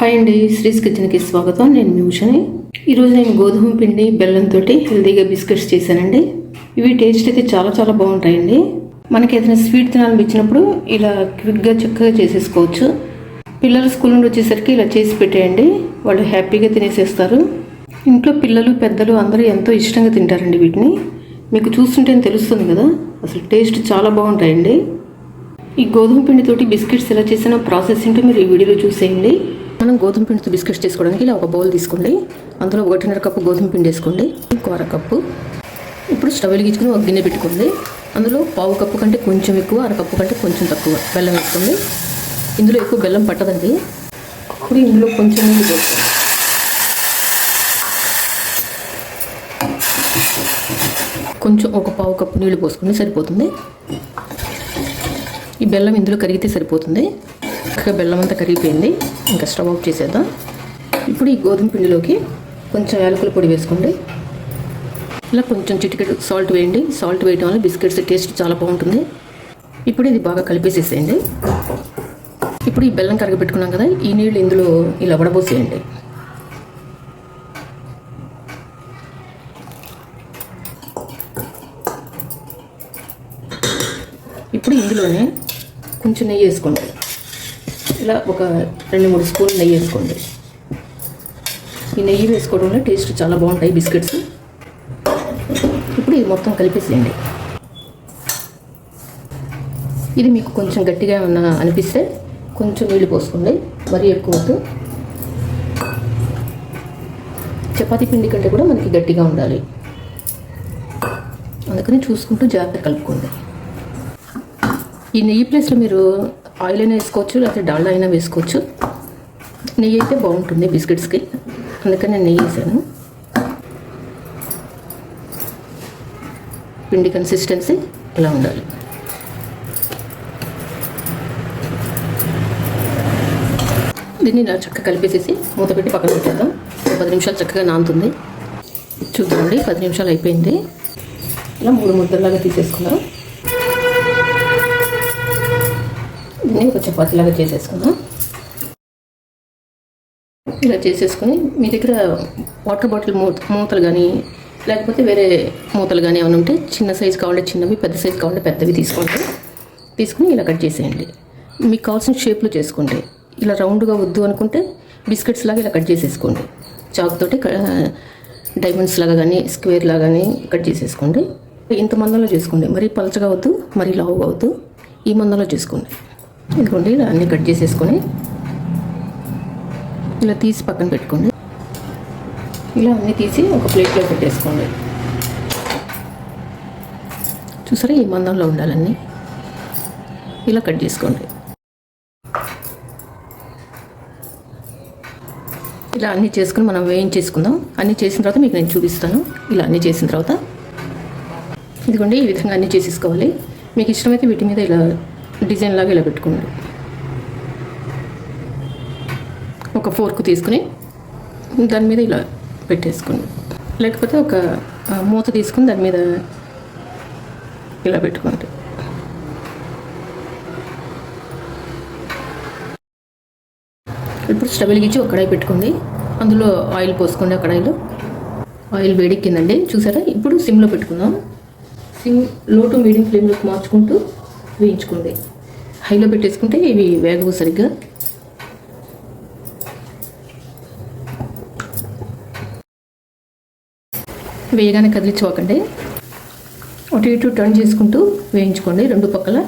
Hi అండి శ్రీస్ కిచెన్కి స్వాగతం. నేను మీ ఉషని ఈరోజు నేను గోధుమ పిండి బెల్లంతో హెల్తీగా బిస్కెట్స్ చేశానండి. ఇవి టేస్ట్ అయితే చాలా చాలా బాగుంటాయండి. మనకి ఏదైనా స్వీట్ తినాలనిపించినప్పుడు ఇలా క్విక్గా చక్కగా చేసేసుకోవచ్చు. పిల్లలు స్కూల్ నుండి వచ్చేసరికి ఇలా చేసి పెట్టేయండి. వాళ్ళు హ్యాపీగా తినేసేస్తారు. ఇంట్లో పిల్లలు పెద్దలు అందరూ ఎంతో ఇష్టంగా తింటారండి వీటిని. మీకు చూస్తుంటే తెలుస్తుంది కదా అసలు టేస్ట్ చాలా బాగుంటాయండి. ఈ గోధుమ పిండితోటి బిస్కెట్స్ ఎలా చేసిన ప్రాసెస్ ఏంటో మీరు ఈ వీడియోలో చూసేయండి. మనం గోధుమ పిండితో బిస్కెట్స్ చేసుకోవడానికి ఇలా ఒక బౌల్ తీసుకోండి. అందులో ఒకటిన్నర కప్పు గోధుమ పిండి వేసుకోండి. ఇంకో అర కప్పు. ఇప్పుడు స్టవ్ వెలిగించుకుని ఒక గిన్నె పెట్టుకోండి. అందులో పావు కప్పు కంటే కొంచెం ఎక్కువ అర కప్పు కంటే కొంచెం తక్కువ బెల్లం వేసుకోండి. ఇందులో ఎక్కువ బెల్లం పట్టదండి. ఇప్పుడు ఇందులో కొంచెం నీళ్ళు పోసుకోండి. కొంచెం ఒక పావు కప్పు నీళ్ళు పోసుకుని సరిపోతుంది. ఈ బెల్లం ఇందులో కరిగితే సరిపోతుంది. ఇంకా బెల్లం అంతా కరిగిపోయింది. ఇంకా స్టవ్ ఆఫ్ చేసేద్దాం. ఇప్పుడు ఈ గోధుమ పిండిలోకి కొంచెం యాలకుల పొడి వేసుకోండి. ఇలా కొంచెం చిటికెడు సాల్ట్ వేయండి. సాల్ట్ వేయడం వల్ల బిస్కెట్స్ టేస్ట్ చాలా బాగుంటుంది. ఇప్పుడు ఇది బాగా కలిపేసేసేయండి. ఇప్పుడు ఈ బెల్లం కరగబెట్టుకున్నాం కదా ఈ నీళ్ళు ఇందులో ఇలా వడబోసేయండి. ఇప్పుడు ఇందులోనే కొంచెం నెయ్యి వేసుకోండి. ఇలా ఒక రెండు మూడు స్పూన్లు నెయ్యి వేసుకోండి. ఈ నెయ్యి వేసుకోవడం వల్ల టేస్ట్ చాలా బాగుంటాయి బిస్కెట్స్. ఇప్పుడు ఇది మొత్తం కలిపేసేయండి. ఇది మీకు కొంచెం గట్టిగా ఏమన్నా అనిపిస్తే కొంచెం నీళ్ళు పోసుకోండి. మరీ ఎక్కువ వద్దు. చపాతీ పిండి కంటే కూడా మనకి గట్టిగా ఉండాలి. అందుకని చూసుకుంటూ జాగ్రత్త కలుపుకోండి. ఈ నెయ్యి ప్లేస్లో మీరు ఆయిల్ అయినా వేసుకోవచ్చు లేకపోతే డాల్డా అయినా వేసుకోవచ్చు. నెయ్యి అయితే బాగుంటుంది బిస్కెట్స్కి. అందుకని నేను నెయ్యి వేసాను. పిండి కన్సిస్టెన్సీ ఇలా ఉండాలి. దీన్ని ఇలా చక్కగా కలిపేసేసి మూత పెట్టి పక్కన పెట్టేద్దాం. ఒక పది నిమిషాలు చక్కగా నానుతుంది. చూద్దామండి పది నిమిషాలు అయిపోయింది. ఇలా మూడు ముద్దలాగా తీసేసుకున్నాం దీన్ని ఒక చపాతీలాగా చేసేసుకుందాం. ఇలా చేసేసుకొని మీ దగ్గర వాటర్ బాటిల్ మూత మూతలు కానీ లేకపోతే వేరే మూతలు కానీ ఏమైనా ఉంటే చిన్న సైజు కావాలంటే చిన్నవి పెద్ద సైజు కావాలంటే పెద్దవి తీసుకోండి. తీసుకుని ఇలా కట్ చేసేయండి. మీకు కావాల్సిన షేప్లో చేసుకోండి. ఇలా రౌండ్గా వద్దు అనుకుంటే బిస్కెట్స్ లాగా ఇలా కట్ చేసేసుకోండి. చాక్తోటి డైమండ్స్ లాగా కానీ స్క్వేర్ లాగా కానీ కట్ చేసేసుకోండి. ఇంత మందంలో చేసుకోండి. మరీ పలచగా వద్దు మరీ లావుగా వద్దు. ఈ మందంలో చేసుకోండి. ఇదిగోండి ఇలా అన్నీ కట్ చేసేసుకొని ఇలా తీసి పక్కన పెట్టుకోండి. ఇలా అన్నీ తీసి ఒక ప్లేట్లో పెట్టేసుకోండి. చూసారా ఈ మందంలో ఉండాలన్నీ. ఇలా కట్ చేసుకోండి. ఇలా అన్నీ చేసుకుని మనం వేయించేసుకుందాం. అన్నీ చేసిన తర్వాత మీకు నేను చూపిస్తాను. ఇలా అన్నీ చేసిన తర్వాత ఇదిగోండి ఈ విధంగా అన్నీ చేసేసుకోవాలి. మీకు ఇష్టమైతే వీటి మీద ఇలా డిజైన్ లాగా ఇలా పెట్టుకోండి. ఒక ఫోర్క్ తీసుకుని దాని మీద ఇలా పెట్టేసుకోండి. లేకపోతే ఒక మూత తీసుకుని దాని మీద ఇలా పెట్టుకోండి. ఇప్పుడు స్టవ్ వెలిగించి ఒక కడాయి పెట్టుకోండి అందులో ఆయిల్ పోసుకోండి ఆ కడాయిలో. ఆయిల్ వేడెక్కిందండి. చూసారా? ఇప్పుడు సిమ్లో పెట్టుకుందాం. సిమ్లో టు మీడియం ఫ్లేమ్లోకి మార్చుకుంటూ వేయించుకోండి హైలో పెట్టేసుకుంటే ఇవి వేగవు సరిగ్గా. వేయగానే కదిలించుకోకండి అటు ఇటు టర్న్ చేసుకుంటూ వేయించుకోండి రెండు పక్కల.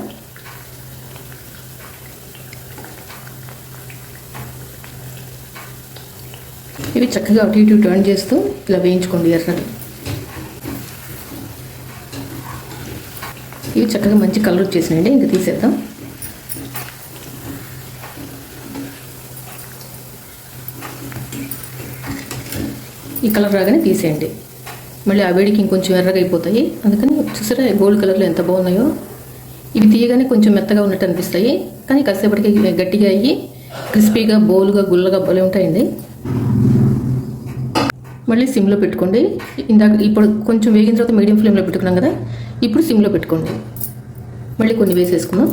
ఇవి చక్కగా అటు ఇటు టర్న్ చేస్తూ ఇలా వేయించుకోండి ఎర్రని. ఇవి చక్కగా మంచి కలర్ వచ్చేసినాయండి ఇంకా తీసేద్దాం. ఈ కలర్ రాగానే తీసేయండి. మళ్ళీ ఆ వేడికి ఇంకొంచెం ఎర్రగా అయిపోతాయి. అందుకని చూసారా గోల్డ్ కలర్లో ఎంత బాగున్నాయో? ఇవి తీయగానే కొంచెం మెత్తగా ఉన్నట్టు అనిపిస్తాయి. కానీ కాసేపటికి గట్టిగా అయ్యి క్రిస్పీగా బోలుగా గుల్లగా భలే ఉంటాయండి. మళ్ళీ సిమ్లో పెట్టుకోండి. ఇందాక ఇప్పుడు కొంచెం వేగిన తర్వాత మీడియం ఫ్లేమ్లో పెట్టుకున్నాం కదా ఇప్పుడు సిమ్లో పెట్టుకోండి. మళ్ళీ కొన్ని వేసేసుకున్నాం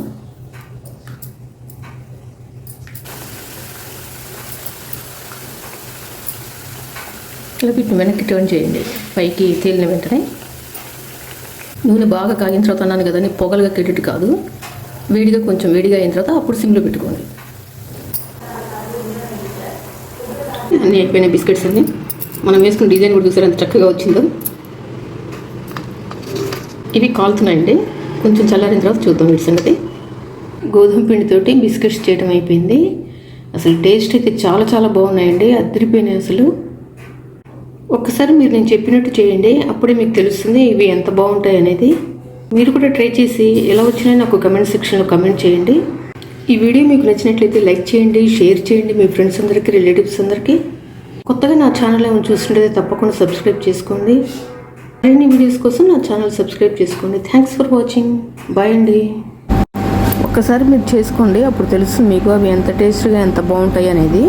ఇలా వీటిని వెనక్కి టర్న్ చేయండి. పైకి తేలిన వెంటనే. నూనె బాగా కాగిన తర్వాత అన్నాను కదండి పొగలుగా కెట్టేటి కాదు. వేడిగా కొంచెం వేడిగా అయిన తర్వాత అప్పుడు సిమ్లో పెట్టుకోండి. అన్నీ అయిపోయిన బిస్కెట్స్ అన్ని. మనం వేసుకున్న డిజైన్ కూడా చూసారు ఎంత చక్కగా వచ్చిందో. ఇవి కాలుతున్నాయండి. కొంచెం చల్లారిన తర్వాత చూద్దాం వీటి సంగతి. గోధుమ పిండితోటి బిస్కెట్స్ చేయడం అయిపోయింది. అసలు టేస్ట్ అయితే చాలా చాలా బాగున్నాయండి. అద్దరిపోయినాయి అసలు. ఒకసారి మీరు నేను చెప్పినట్టు చేయండి అప్పుడే మీకు తెలుస్తుంది ఇవి ఎంత బాగుంటాయి అనేది. మీరు కూడా ట్రై చేసి ఎలా వచ్చినాయో నాకు కమెంట్ సెక్షన్లో కమెంట్ చేయండి. ఈ వీడియో మీకు నచ్చినట్లయితే లైక్ చేయండి షేర్ చేయండి మీ ఫ్రెండ్స్ అందరికీ రిలేటివ్స్ అందరికీ. కొత్తగా నా ఛానల్ ఏమైనా చూస్తుంటే తప్పకుండా సబ్స్క్రైబ్ చేసుకోండి. మరిన్ని వీడియోస్ కోసం నా ఛానల్ సబ్స్క్రైబ్ చేసుకోండి. థ్యాంక్స్ ఫర్ వాచింగ్ బాయ్ అండి. ఒక్కసారి మీరు చేసుకోండి అప్పుడు తెలుస్తుంది మీకు అవి ఎంత టేస్ట్గా ఎంత బాగుంటాయి అనేది.